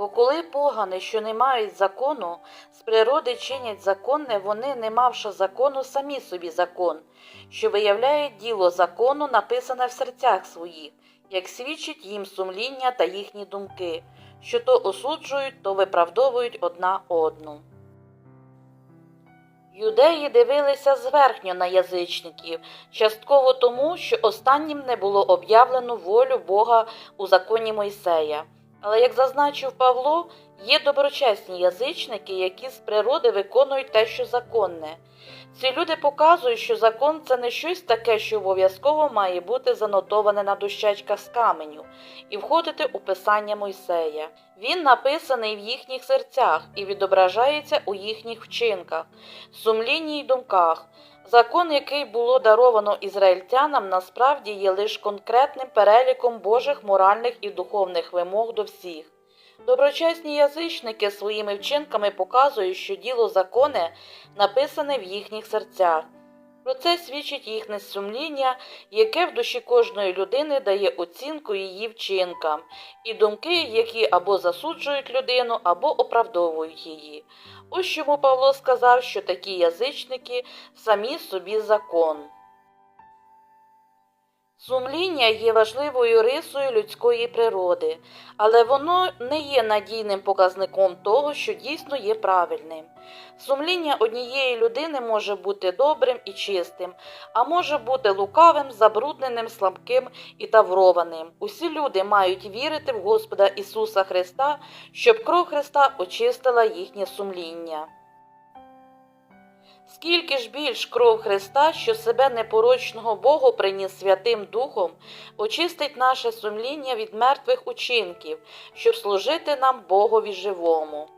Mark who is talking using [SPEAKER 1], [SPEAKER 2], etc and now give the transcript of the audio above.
[SPEAKER 1] Бо коли погани, що не мають закону, з природи чинять законне, вони, не мавши закону, самі собі закон, що виявляє діло закону, написане в серцях своїх, як свідчить їм сумління та їхні думки, що то осуджують, то виправдовують одна одну. Юдеї дивилися зверхньо на язичників, частково тому, що останнім не було об'явлено волю Бога у законі Мойсея. Але, як зазначив Павло, є доброчесні язичники, які з природи виконують те, що законне. Ці люди показують, що закон це не щось таке, що обов'язково має бути занотоване на дощечках з каменю і входити у писання Мойсея. Він написаний в їхніх серцях і відображається у їхніх вчинках, сумлінні й думках. Закон, який було даровано ізраїльтянам, насправді є лише конкретним переліком Божих моральних і духовних вимог до всіх. Доброчесні язичники своїми вчинками показують, що діло закони написане в їхніх серцях. Про це свідчить їхнє сумління, яке в душі кожної людини дає оцінку її вчинкам, і думки, які або засуджують людину, або оправдовують її. Ось чому Павло сказав, що такі язичники самі собі закон. Сумління є важливою рисою людської природи, але воно не є надійним показником того, що дійсно є правильним. Сумління однієї людини може бути добрим і чистим, а може бути лукавим, забрудненим, слабким і таврованим. Усі люди мають вірити в Господа Ісуса Христа, щоб кров Христа очистила їхнє сумління. Скільки ж більш кров Христа, що себе непорочного Богу приніс Святим Духом, очистить наше сумління від мертвих учинків, щоб служити нам Богові живому.